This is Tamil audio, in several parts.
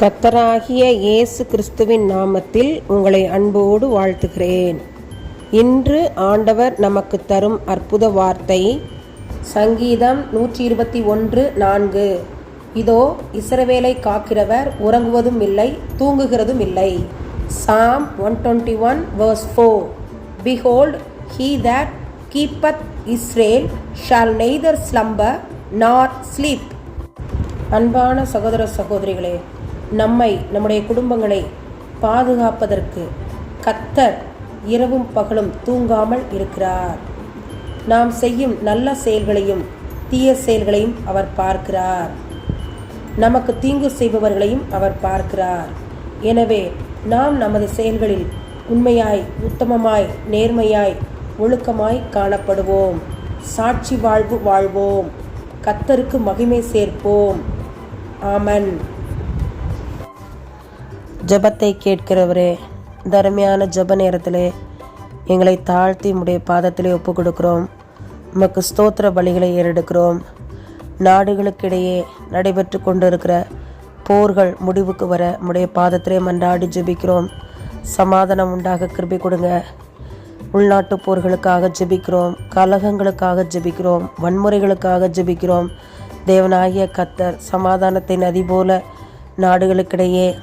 கத்தராகிய இயேசு கிறிஸ்துவின் நாமத்தில் உங்களை அன்போடு வாழ்த்துகிறேன். இன்று ஆண்டவர் நமக்கு தரும் அற்புத வார்த்தை சங்கீதம் நூற்றி இருபத்தி ஒன்று நான்கு. இதோ இசரவேலை காக்கிறவர் உறங்குவதும் இல்லை தூங்குகிறதும் இல்லை. Psalm one twenty one verse four behold he that keepeth Israel shall neither slumber nor sleep அன்பான சகோதர சகோதரிகளே நம்மை நம்முடைய குடும்பங்களை பாதுகாப்பதற்கு கத்தர் இரவும் பகலும் தூங்காமல் இருக்கிறார். நாம் செய்யும் நல்ல செயல்களையும் தீய செயல்களையும் அவர் பார்க்கிறார். நமக்கு தீங்கு செய்பவர்களையும் அவர் பார்க்கிறார். எனவே நாம் நமது செயல்களில் உண்மையாய் உத்தமமாய் நேர்மையாய் ஒழுக்கமாய் காணப்படுவோம். சாட்சி வாழ்வு வாழ்வோம். கத்தருக்கு மகிமை சேர்ப்போம். ஆமன். ஜெபத்தை கேட்கிறவரே தருமையான ஜெப நேரத்திலே எங்களை தாழ்த்தி உடைய பாதத்திலே ஒப்பு கொடுக்கிறோம் உமக்கு ஸ்தோத்திர பலிகளை ஏறெடுக்கிறோம். நாடுகளுக்கிடையே நடைபெற்று கொண்டிருக்கிற போர்கள் முடிவுக்கு வர உடைய பாதத்திலே மன்றாடி ஜெபிக்கிறோம். சமாதானம் உண்டாக கிருபி கொடுங்க. உள்நாட்டு போர்களுக்காக ஜெபிக்கிறோம். கலகங்களுக்காக ஜெபிக்கிறோம். வன்முறைகளுக்காக ஜெபிக்கிறோம். தேவனாகிய கத்தர் சமாதானத்தை நதி போல நாடுகளுக்கிடையே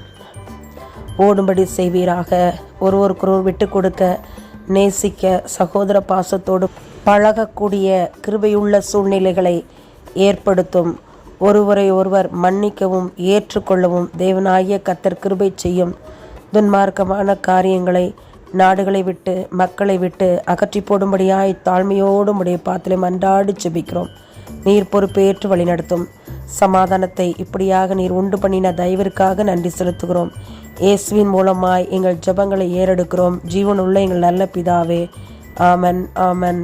ஓடும்படி செய்வீராக. ஒருவருக்கொருவர் விட்டு கொடுக்க நேசிக்க சகோதர பாசத்தோடு பழகக்கூடிய கிருபையுள்ள சூழ்நிலைகளை ஏற்படுத்தும். ஒருவரை ஒருவர் மன்னிக்கவும் ஏற்றுக்கொள்ளவும் தேவனாகிய கத்தர் கிருபை செய்யும். துன்மார்க்கமான காரியங்களை நாடுகளை விட்டு மக்களை விட்டு அகற்றி போடும்படியாய் தாழ்மையோடு உடைய பாத்திரை அன்றாடி செபிக்கிறோம். நீர் பொறுப்பேற்று வழிநடத்தும். சமாதானத்தை இப்படியாக நீர் உண்டு பண்ணின தயவிற்காக நன்றி செலுத்துகிறோம். இயேசுவின் மூலமாய் எங்கள் ஜெபங்களை ஏறெடுக்கிறோம். ஜீவனுள்ள எங்கள் நல்ல பிதாவே. ஆமன் ஆமன்.